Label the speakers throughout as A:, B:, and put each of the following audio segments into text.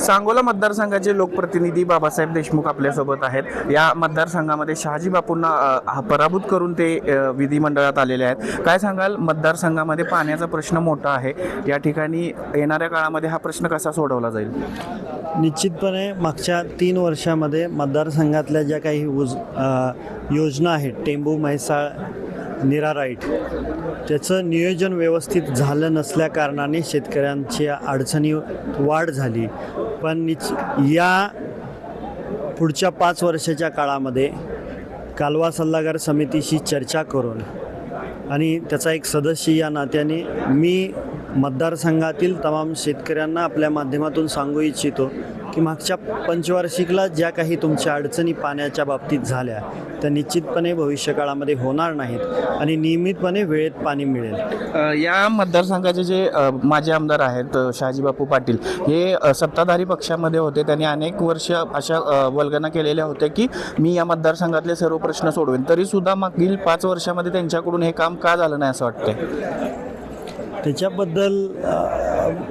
A: सांगोला मतदारसंघाचे लोकप्रतिनिधी बाबासाहेब देशमुख आपल्यासोबत आहेत. या मतदारसंघामध्ये शहाजी बापूंना हा पराभूत करून ते विधिमंडळात आलेले आहेत. काय सांगाल? मतदारसंघामध्ये पाण्याचा प्रश्न मोठा आहे. या ठिकाणी येणाऱ्या काळामध्ये हा प्रश्न कसा सोडवला जाईल?
B: निश्चितपणे मागच्या तीन वर्षामध्ये मतदारसंघातल्या ज्या काही उज योजना आहेत टेंबू म्हैसाळ निरा राईट. त्याचं नियोजन व्यवस्थित झालं नसल्या कारणाने शेतकऱ्यांच्या अडचणी वाढ झाली. पण निच या पुढच्या पाच वर्षाच्या काळामध्ये कालवा सल्लागार समितीशी चर्चा करून आणि त्याचा एक सदस्य या नात्याने मी मतदारसंघातील तमाम शेतकऱ्यांना आपल्या माध्यमातून सांगू इच्छितो. की मागच्या पंचवार्षिकला ज्या काही तुमच्या अडचणी पाण्याच्या बाबतीत झाल्या त्या निश्चितपणे भविष्यकाळामध्ये होणार नाहीत आणि नियमितपणे वेळेत पाणी मिळेल.
A: या मतदारसंघाचे जे माझे माजी आमदार आहेत शहाजीबापू पाटील हे सत्ताधारी पक्षामध्ये होते. त्यांनी अनेक वर्ष अशा वल्गना केलेल्या होत्या की मी या मतदारसंघातले सर्व प्रश्न सोडवेन. तरीसुद्धा मागील पाच वर्षामध्ये त्यांच्याकडून हे काम का झालं नाही असं वाटतं
B: त्याच्याबद्दल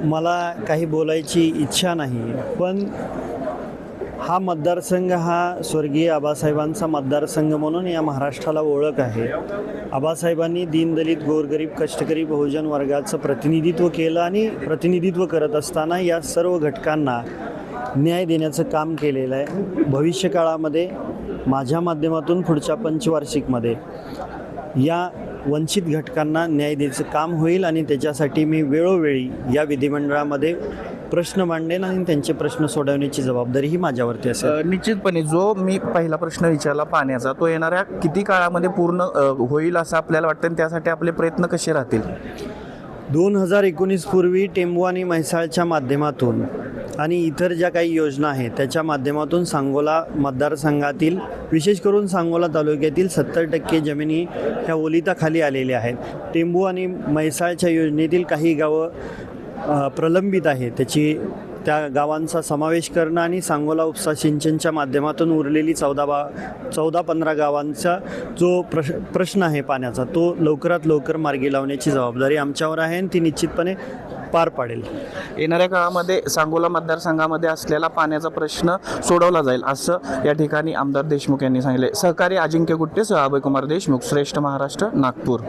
B: मला काही बोलायची इच्छा नाही. पण हा मतदारसंघ हा स्वर्गीय आबासाहेबांचा मतदारसंघ म्हणून या महाराष्ट्राला ओळख आहे. आबासाहेबांनी दीनदलित गोरगरीब कष्टकरी बहुजन वर्गाचं प्रतिनिधित्व केलं आणि प्रतिनिधित्व करत असताना या सर्व घटकांना न्याय देण्याचं काम केलेलं आहे. भविष्यकाळामध्ये माझ्या माध्यमातून पुढच्या पंचवार्षिकमध्ये या वंचित घटकांना न्याय द्यायचं काम होईल आणि त्याच्यासाठी मी वेळोवेळी या विधिमंडळामध्ये प्रश्न मांडेन आणि त्यांचे प्रश्न सोडवण्याची जबाबदारी ही माझ्यावरती असेल.
A: निश्चितपणे जो मी पहिला प्रश्न विचारला पाण्याचा तो येणाऱ्या किती काळामध्ये पूर्ण होईल असं आपल्याला वाटतं आणि त्यासाठी आपले प्रयत्न कसे राहतील?
B: दोन हजार एकोणीस पूर्वी टेंबू आणि म्हैसाळच्या माध्यमातून आणि इतर ज्या काही योजना आहेत त्याच्या माध्यमातून सांगोला मतदारसंघातील विशेष करून सांगोला तालुक्यातील सत्तर टक्के जमिनी ह्या ओलिताखाली आलेल्या आहेत. टेंबू आणि म्हैसाळच्या योजनेतील काही गावं प्रलंबित आहे त्याची त्या गावांचा समावेश करणं आणि सांगोला उपसा सिंचनच्या माध्यमातून उरलेली चौदा बा चौदा पंधरा गावांचा जो प्रश प्रश्न आहे पाण्याचा तो लवकरात लवकर मार्गी लावण्याची जबाबदारी आमच्यावर आहे आणि ती निश्चितपणे पार पाडेल.
A: येणाऱ्या काळामध्ये सांगोला मतदारसंघामध्ये असलेला पाण्याचा प्रश्न सोडवला जाईल असं या ठिकाणी आमदार देशमुख यांनी सांगितले. सहकारी अजिंक्य गुट्टे सह अभयकुमार देशमुख श्रेष्ठ महाराष्ट्र नागपूर.